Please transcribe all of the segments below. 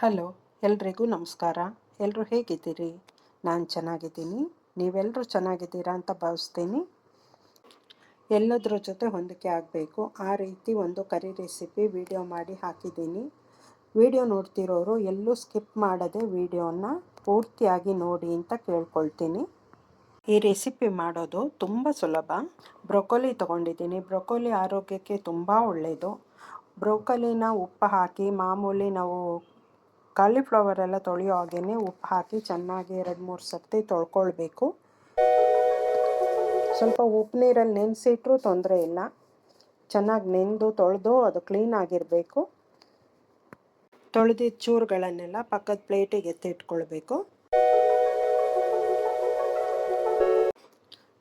Hello, ಎಲ್ರಿಗೂ ನಮಸ್ಕಾರ. ಎಲ್ಲರೂ ಹೇಗಿದ್ದೀರಿ? ನಾನು ಚೆನ್ನಾಗಿದ್ದೀನಿ. ನೀವೆಲ್ಲರೂ ಚೆನ್ನಾಗಿದ್ದೀರಾ ಅಂತ ಭಾವಿಸ್ತೀನಿ. ಎಲ್ಲದರ ಜೊತೆ ಹೊಂದಿಕೆ ಆಗಬೇಕು. ಆ ರೀತಿ ಒಂದು ಕರಿ ರೆಸಿಪಿ ವಿಡಿಯೋ ಮಾಡಿ ಹಾಕಿದ್ದೀನಿ. ವಿಡಿಯೋ ನೋಡ್ತಿರೋರು ಎಲ್ಲೂ ಸ್ಕಿಪ್ ಮಾಡದೆ ವಿಡಿಯೋನ ಪೂರ್ತಿಯಾಗಿ ನೋಡಿ ಅಂತ ಕೇಳ್ಕೊಳ್ತೀನಿ. ಈ ರೆಸಿಪಿ ಮಾಡೋದು ತುಂಬ ಸುಲಭ. ಬ್ರೊಕೊಲಿ ತೊಗೊಂಡಿದ್ದೀನಿ. ಬ್ರೊಕೊಲಿ ಆರೋಗ್ಯಕ್ಕೆ ತುಂಬ ಒಳ್ಳೆಯದು ಬ್ರೊಕೊಲಿನ ಉಪ್ಪು ಹಾಕಿ, ಮಾಮೂಲಿ ನಾವು ಕಾಲಿಫ್ಲವರ್ ಎಲ್ಲ ತೊಳೆಯೋ ಹಾಗೇ ಉಪ್ಪು ಹಾಕಿ ಚೆನ್ನಾಗಿ ಎರಡು ಮೂರು ಸರ್ತಿ ತೊಳ್ಕೊಳ್ಬೇಕು. ಸ್ವಲ್ಪ ಉಪ್ಪು ನೀರಲ್ಲಿ ನೆನೆಸಿಟ್ರೂ ತೊಂದರೆ ಇಲ್ಲ. ಚೆನ್ನಾಗಿ ನೆಂದು ತೊಳೆದು ಅದು ಕ್ಲೀನ್ ಆಗಿರಬೇಕು. ತೊಳೆದಿದ್ದ ಚೂರುಗಳನ್ನೆಲ್ಲ ಪಕ್ಕದ ಪ್ಲೇಟಿಗೆ ಎತ್ತಿಟ್ಕೊಳ್ಬೇಕು.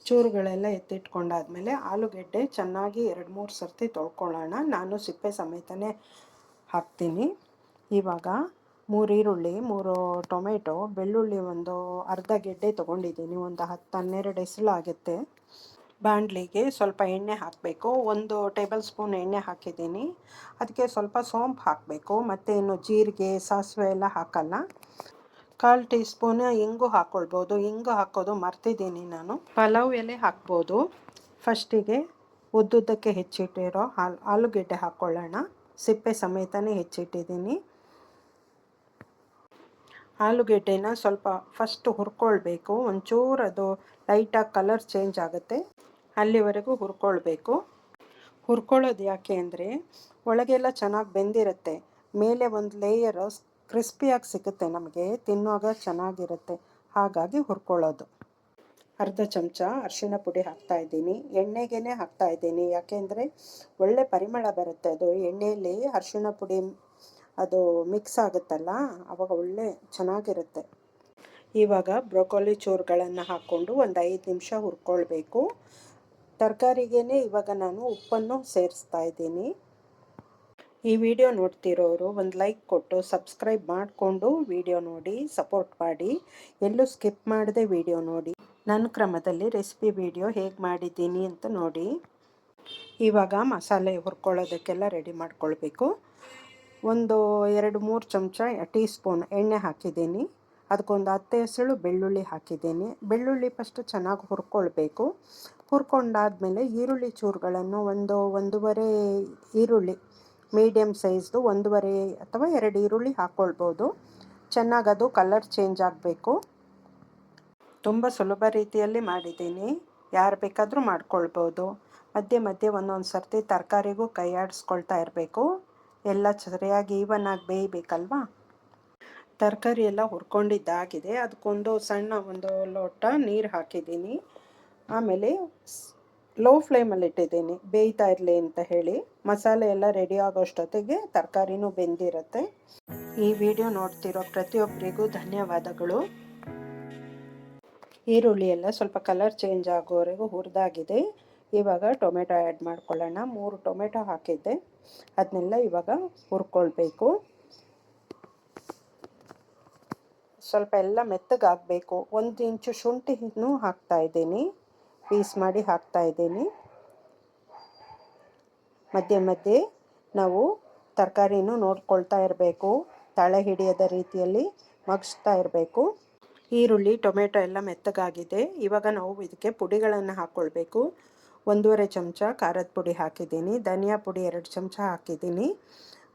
ಚೂರುಗಳೆಲ್ಲ ಎತ್ತಿಟ್ಕೊಂಡಾದ್ಮೇಲೆ ಆಲೂಗೆಡ್ಡೆ ಚೆನ್ನಾಗಿ ಎರಡು ಮೂರು ಸರ್ತಿ ತೊಳ್ಕೊಳ್ಳೋಣ. ನಾನು ಸಿಪ್ಪೆ ಸಮೇತನೇ ಹಾಕ್ತೀನಿ. ಇವಾಗ ಮೂರು ಈರುಳ್ಳಿ, ಮೂರು ಟೊಮೆಟೊ, ಬೆಳ್ಳುಳ್ಳಿ ಒಂದು ಅರ್ಧ ಗೆಡ್ಡೆ ತೊಗೊಂಡಿದ್ದೀನಿ. ಒಂದು ಹತ್ತು ಹನ್ನೆರಡು ಹೆಸಳು ಆಗುತ್ತೆ. ಬಾಣಲಿಗೆ ಸ್ವಲ್ಪ ಎಣ್ಣೆ ಹಾಕಬೇಕು. ಒಂದು ಟೇಬಲ್ ಸ್ಪೂನ್ ಎಣ್ಣೆ ಹಾಕಿದ್ದೀನಿ. ಅದಕ್ಕೆ ಸ್ವಲ್ಪ ಸೋಂಪು ಹಾಕಬೇಕು. ಮತ್ತು ಇನ್ನು ಜೀರಿಗೆ, ಸಾಸಿವೆ ಎಲ್ಲ ಹಾಕಲ್ಲ. ಕಾಲು ಟೀ ಸ್ಪೂನ್ ಇಂಗು ಹಾಕ್ಕೊಳ್ಬೋದು ಇಂಗು ಹಾಕೋದು ಮರ್ತಿದ್ದೀನಿ ನಾನು. ಪಲಾವ್ ಎಲೆ ಹಾಕ್ಬೋದು. ಫಸ್ಟಿಗೆ ಉದ್ದುದ್ದಕ್ಕೆ ಹೆಚ್ಚಿಟ್ಟಿರೋ ಆಲೂಗೆಡ್ಡೆ ಹಾಕ್ಕೊಳ್ಳೋಣ ಸಿಪ್ಪೆ ಸಮೇತನೇ ಹೆಚ್ಚಿಟ್ಟಿದ್ದೀನಿ. ಆಲೂಗೆಡ್ಡೆನ ಸ್ವಲ್ಪ ಫಸ್ಟ್ ಹುರ್ಕೊಳ್ಬೇಕು. ಒಂಚೂರು ಅದು ಲೈಟಾಗಿ ಕಲರ್ ಚೇಂಜ್ ಆಗುತ್ತೆ. ಅಲ್ಲಿವರೆಗೂ ಹುರ್ಕೊಳ್ಬೇಕು. ಹುರ್ಕೊಳ್ಳೋದು ಯಾಕೆ ಅಂದರೆ ಒಳಗೆಲ್ಲ ಚೆನ್ನಾಗಿ ಬೆಂದಿರುತ್ತೆ. ಮೇಲೆ ಒಂದು ಲೇಯರ್ ಕ್ರಿಸ್ಪಿಯಾಗಿ ಸಿಗುತ್ತೆ ನಮಗೆ. ತಿನ್ನುವಾಗ ಚೆನ್ನಾಗಿರುತ್ತೆ. ಹಾಗಾಗಿ ಹುರ್ಕೊಳ್ಳೋದು. ಅರ್ಧ ಚಮಚ ಅರಿಶಿಣ ಪುಡಿ ಹಾಕ್ತಾ ಇದ್ದೀನಿ. ಎಣ್ಣೆಗೇನೆ ಹಾಕ್ತಾ ಇದ್ದೀನಿ. ಯಾಕೆಂದರೆ ಒಳ್ಳೆ ಪರಿಮಳ ಬರುತ್ತೆ ಅದು. ಎಣ್ಣೆಯಲ್ಲಿ ಅರಿಶಿನ ಪುಡಿ ಅದು ಮಿಕ್ಸ್ ಆಗುತ್ತಲ್ಲ, ಅವಾಗ ಒಳ್ಳೆ ಚೆನ್ನಾಗಿರುತ್ತೆ. ಇವಾಗ ಬ್ರೊಕೊಲಿ ಚೂರುಗಳನ್ನು ಹಾಕ್ಕೊಂಡು ಒಂದು ಐದು ನಿಮಿಷ ಹುರ್ಕೊಳ್ಬೇಕು. ತರಕಾರಿಗೆ ಇವಾಗ ನಾನು ಉಪ್ಪನ್ನು ಸೇರಿಸ್ತಾ ಇದ್ದೀನಿ. ಈ ವಿಡಿಯೋ ನೋಡ್ತಿರೋರು ಒಂದು ಲೈಕ್ ಕೊಟ್ಟು, ಸಬ್ಸ್ಕ್ರೈಬ್ ಮಾಡಿಕೊಂಡು ವಿಡಿಯೋ ನೋಡಿ, ಸಪೋರ್ಟ್ ಮಾಡಿ. ಎಲ್ಲೂ ಸ್ಕಿಪ್ ಮಾಡದೆ ವಿಡಿಯೋ ನೋಡಿ. ನನ್ನ ಕ್ರಮದಲ್ಲಿ ರೆಸಿಪಿ ವಿಡಿಯೋ ಹೇಗೆ ಮಾಡಿದ್ದೀನಿ ಅಂತ ನೋಡಿ. ಇವಾಗ ಮಸಾಲೆ ಹುರ್ಕೊಳ್ಳೋದಕ್ಕೆಲ್ಲ ರೆಡಿ ಮಾಡ್ಕೊಳ್ಬೇಕು. ಒಂದು ಎರಡು ಮೂರು ಚಮಚ ಟೀ ಸ್ಪೂನ್ ಎಣ್ಣೆ ಹಾಕಿದ್ದೀನಿ. ಅದಕ್ಕೊಂದು ಹತ್ತು ಹೆಸಳು ಬೆಳ್ಳುಳ್ಳಿ ಹಾಕಿದ್ದೀನಿ. ಬೆಳ್ಳುಳ್ಳಿ ಫಸ್ಟು ಚೆನ್ನಾಗಿ ಹುರ್ಕೊಳ್ಬೇಕು. ಹುರ್ಕೊಂಡಾದಮೇಲೆ ಈರುಳ್ಳಿ ಚೂರುಗಳನ್ನು ಒಂದು ಒಂದೂವರೆ ಈರುಳ್ಳಿ ಮೀಡಿಯಮ್ ಸೈಜ್ದು ಒಂದೂವರೆ ಅಥವಾ ಎರಡು ಈರುಳ್ಳಿ ಹಾಕ್ಕೊಳ್ಬೋದು ಚೆನ್ನಾಗಿ ಅದು ಕಲರ್ ಚೇಂಜ್ ಆಗಬೇಕು. ತುಂಬ ಸುಲಭ ರೀತಿಯಲ್ಲಿ ಮಾಡಿದ್ದೀನಿ. ಯಾರು ಬೇಕಾದರೂ ಮಾಡ್ಕೊಳ್ಬೋದು. ಮಧ್ಯೆ ಮಧ್ಯೆ ಒಂದೊಂದು ಸರ್ತಿ ತರಕಾರಿಗೂ ಕೈ ಆಡಿಸ್ಕೊಳ್ತಾ ಇರಬೇಕು. ಎಲ್ಲ ಸರಿಯಾಗಿ ಆಗಿ ಬೇಯಬೇಕಲ್ವಾ? ತರಕಾರಿ ಎಲ್ಲ ಹುರ್ಕೊಂಡಿದ್ದಾಗಿದೆ. ಅದಕ್ಕೊಂದು ಸಣ್ಣ ಒಂದು ಲೋಟ ನೀರು ಹಾಕಿದ್ದೀನಿ. ಆಮೇಲೆ ಲೋ ಫ್ಲೇಮಲ್ಲಿ ಇಟ್ಟಿದ್ದೀನಿ. ಬೇಯ್ತಾ ಇರಲಿ ಅಂತ ಹೇಳಿ. ಮಸಾಲೆ ಎಲ್ಲ ರೆಡಿ ಆಗೋಷ್ಟೊತ್ತಿಗೆ ತರಕಾರಿನೂ ಬೆಂದಿರುತ್ತೆ. ಈ ವಿಡಿಯೋ ನೋಡ್ತಿರೋ ಪ್ರತಿಯೊಬ್ಬರಿಗೂ ಧನ್ಯವಾದಗಳು. ಈರುಳ್ಳಿ ಎಲ್ಲ ಸ್ವಲ್ಪ ಕಲರ್ ಚೇಂಜ್ ಆಗೋವರೆಗೂ ಹುರಿದಾಗಿದೆ. ಇವಾಗ ಟೊಮೆಟೊ ಆ್ಯಡ್ ಮಾಡ್ಕೊಳ್ಳೋಣ. ಮೂರು ಟೊಮೆಟೊ ಹಾಕಿದ್ದೆ. ಅದನ್ನೆಲ್ಲ ಇವಾಗ ಹುರ್ಕೊಳ್ಬೇಕು. ಸ್ವಲ್ಪ ಎಲ್ಲ ಮೆತ್ತಗಾಗಬೇಕು. ಒಂದು ಇಂಚು ಶುಂಠಿನೂ ಹಾಕ್ತಾ ಇದ್ದೀನಿ. ಪೀಸ್ ಮಾಡಿ ಹಾಕ್ತಾ ಇದ್ದೀನಿ. ಮಧ್ಯೆ ಮಧ್ಯೆ ನಾವು ತರಕಾರಿನೂ ನೋಡ್ಕೊಳ್ತಾ ಇರಬೇಕು. ತಳೆ ಹಿಡಿಯದ ರೀತಿಯಲ್ಲಿ ಮಗಿಸ್ತಾ ಇರಬೇಕು. ಈರುಳ್ಳಿ, ಟೊಮೆಟೊ ಎಲ್ಲ ಮೆತ್ತಗಾಗಿದೆ. ಇವಾಗ ನಾವು ಇದಕ್ಕೆ ಪುಡಿಗಳನ್ನು ಹಾಕ್ಕೊಳ್ಬೇಕು. ಒಂದೂವರೆ ಚಮಚ ಖಾರದ ಪುಡಿ ಹಾಕಿದ್ದೀನಿ, ಧನಿಯಾ ಪುಡಿ ಎರಡು ಚಮಚ ಹಾಕಿದ್ದೀನಿ,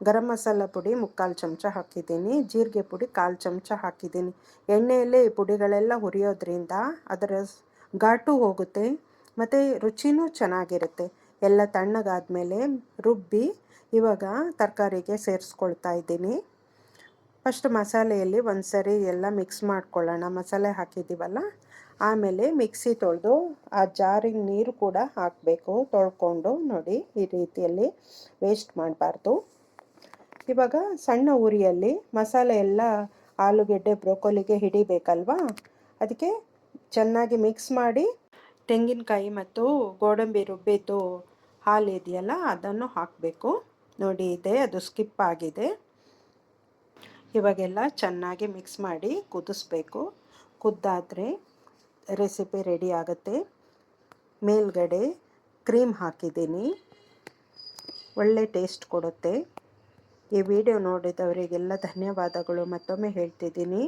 ಗರಂ ಮಸಾಲ ಪುಡಿ ಮುಕ್ಕಾಲು ಚಮಚ ಹಾಕಿದ್ದೀನಿ, ಜೀರಿಗೆ ಪುಡಿ ಕಾಲು ಚಮಚ ಹಾಕಿದ್ದೀನಿ. ಎಣ್ಣೆಯಲ್ಲೇ ಈ ಪುಡಿಗಳೆಲ್ಲ ಹುರಿಯೋದ್ರಿಂದ ಅದರ ಘಾಟು ಹೋಗುತ್ತೆ ಮತ್ತು ರುಚಿನೂ ಚೆನ್ನಾಗಿರುತ್ತೆ. ಎಲ್ಲ ತಣ್ಣಗಾದಮೇಲೆ ರುಬ್ಬಿ ಇವಾಗ ತರಕಾರಿಗೆ ಸೇರಿಸ್ಕೊಳ್ತಾ ಇದ್ದೀನಿ. ಫಸ್ಟ್ ಮಸಾಲೆಯಲ್ಲಿ ಒಂದು ಸರಿ ಎಲ್ಲ ಮಿಕ್ಸ್ ಮಾಡ್ಕೊಳ್ಳೋಣ. ಮಸಾಲೆ ಹಾಕಿದ್ದೀವಲ್ಲ? ಆಮೇಲೆ ಮಿಕ್ಸಿ ತೊಳೆದು ಆ ಜಾರಿಗೆ ನೀರು ಕೂಡ ಹಾಕಬೇಕು. ತೊಳ್ಕೊಂಡು ನೋಡಿ ಈ ರೀತಿಯಲ್ಲಿ ವೇಸ್ಟ್ ಮಾಡಬಾರ್ದು. ಇವಾಗ ಸಣ್ಣ ಉರಿಯಲ್ಲಿ ಮಸಾಲೆ ಎಲ್ಲ ಆಲೂಗೆಡ್ಡೆ, ಬ್ರೋಕೊಲಿಗೆ ಹಿಡಿಬೇಕಲ್ವಾ? ಅದಕ್ಕೆ ಚೆನ್ನಾಗಿ ಮಿಕ್ಸ್ ಮಾಡಿ ತೆಂಗಿನಕಾಯಿ ಮತ್ತು ಗೋಡಂಬಿ ರುಬ್ಬಿದ್ದು ಹಾಲು ಇದೆಯಲ್ಲ ಅದನ್ನು ಹಾಕಬೇಕು. ನೋಡಿ ಇದೆ, ಅದು ಸ್ಕಿಪ್ ಆಗಿದೆ. ಇವಾಗೆಲ್ಲ ಚೆನ್ನಾಗಿ ಮಿಕ್ಸ್ ಮಾಡಿ ಕುದಿಸ್ಬೇಕು. ಕುದ್ದಾದರೆ ರೆಸಿಪಿ ರೆಡಿ ಆಗುತ್ತೆ. ಮೇಲ್ಗಡೆ ಕ್ರೀಮ್ ಹಾಕಿದ್ದೀನಿ. ಒಳ್ಳೆ ಟೇಸ್ಟ್ ಕೊಡುತ್ತೆ. ಈ ವಿಡಿಯೋ ನೋಡಿದವರಿಗೆಲ್ಲ ಧನ್ಯವಾದಗಳು. ಮತ್ತೊಮ್ಮೆ ಹೇಳ್ತಿದ್ದೀನಿ.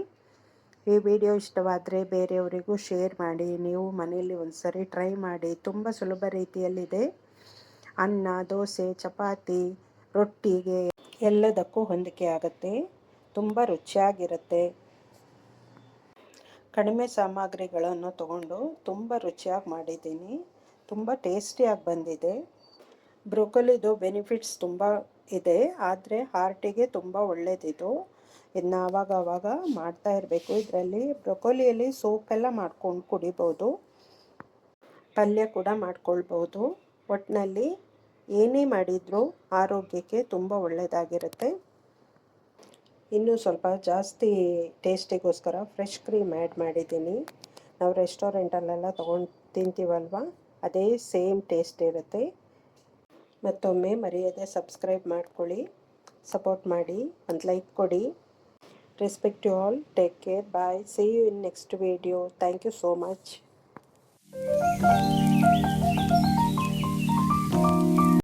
ಈ ವಿಡಿಯೋ ಇಷ್ಟವಾದರೆ ಬೇರೆಯವರಿಗೂ ಶೇರ್ ಮಾಡಿ. ನೀವು ಮನೆಯಲ್ಲಿ ಒಂದು ಸರಿ ಟ್ರೈ ಮಾಡಿ. ತುಂಬ ಸುಲಭ ರೀತಿಯಲ್ಲಿದೆ. ಅನ್ನ, ದೋಸೆ, ಚಪಾತಿ, ರೊಟ್ಟಿಗೆ ಎಲ್ಲದಕ್ಕೂ ಹೊಂದಿಕೆ ಆಗುತ್ತೆ. ತುಂಬ ರುಚಿಯಾಗಿರುತ್ತೆ. ಕಡಿಮೆ ಸಾಮಗ್ರಿಗಳನ್ನು ತಗೊಂಡು ತುಂಬ ರುಚಿಯಾಗಿ ಮಾಡಿದ್ದೀನಿ. ತುಂಬ ಟೇಸ್ಟಿಯಾಗಿ ಬಂದಿದೆ. ಬ್ರೊಕೊಲಿದು ಬೆನಿಫಿಟ್ಸ್ ತುಂಬ ಇದೆ. ಆದರೆ ಹಾರ್ಟಿಗೆ ತುಂಬ ಒಳ್ಳೆಯದಿದು ಇದನ್ನ ಆವಾಗ ಆವಾಗ ಮಾಡ್ತಾ ಇರಬೇಕು. ಇದರಲ್ಲಿ ಬ್ರೊಕೊಲಿಯಲ್ಲಿ ಸೂಪೆಲ್ಲ ಮಾಡ್ಕೊಂಡು ಕುಡಿಬೋದು. ಪಲ್ಯ ಕೂಡ ಮಾಡ್ಕೊಳ್ಬೋದು. ಒಟ್ಟಿನಲ್ಲಿ ಏನೇ ಮಾಡಿದರೂ ಆರೋಗ್ಯಕ್ಕೆ ತುಂಬ ಒಳ್ಳೆಯದಾಗಿರುತ್ತೆ ಇನ್ನೂ ಸ್ವಲ್ಪ ಜಾಸ್ತಿ ಟೇಸ್ಟಿಗೋಸ್ಕರ ಫ್ರೆಶ್ ಕ್ರೀಮ್ ಆ್ಯಡ್ ಮಾಡಿದ್ದೀನಿ. ನಾವು ರೆಸ್ಟೋರೆಂಟಲ್ಲೆಲ್ಲ ತೊಗೊಂಡು ತಿಂತೀವಲ್ವ? ಅದೇ ಸೇಮ್ ಟೇಸ್ಟ್ ಇರುತ್ತೆ. ಮತ್ತೊಮ್ಮೆ ಮರೆಯದೆ ಸಬ್ಸ್ಕ್ರೈಬ್ ಮಾಡ್ಕೊಳ್ಳಿ, ಸಪೋರ್ಟ್ ಮಾಡಿ, ಒಂದು ಲೈಕ್ ಕೊಡಿ. Respect you all. Take care. Bye. See you in next video thank you so much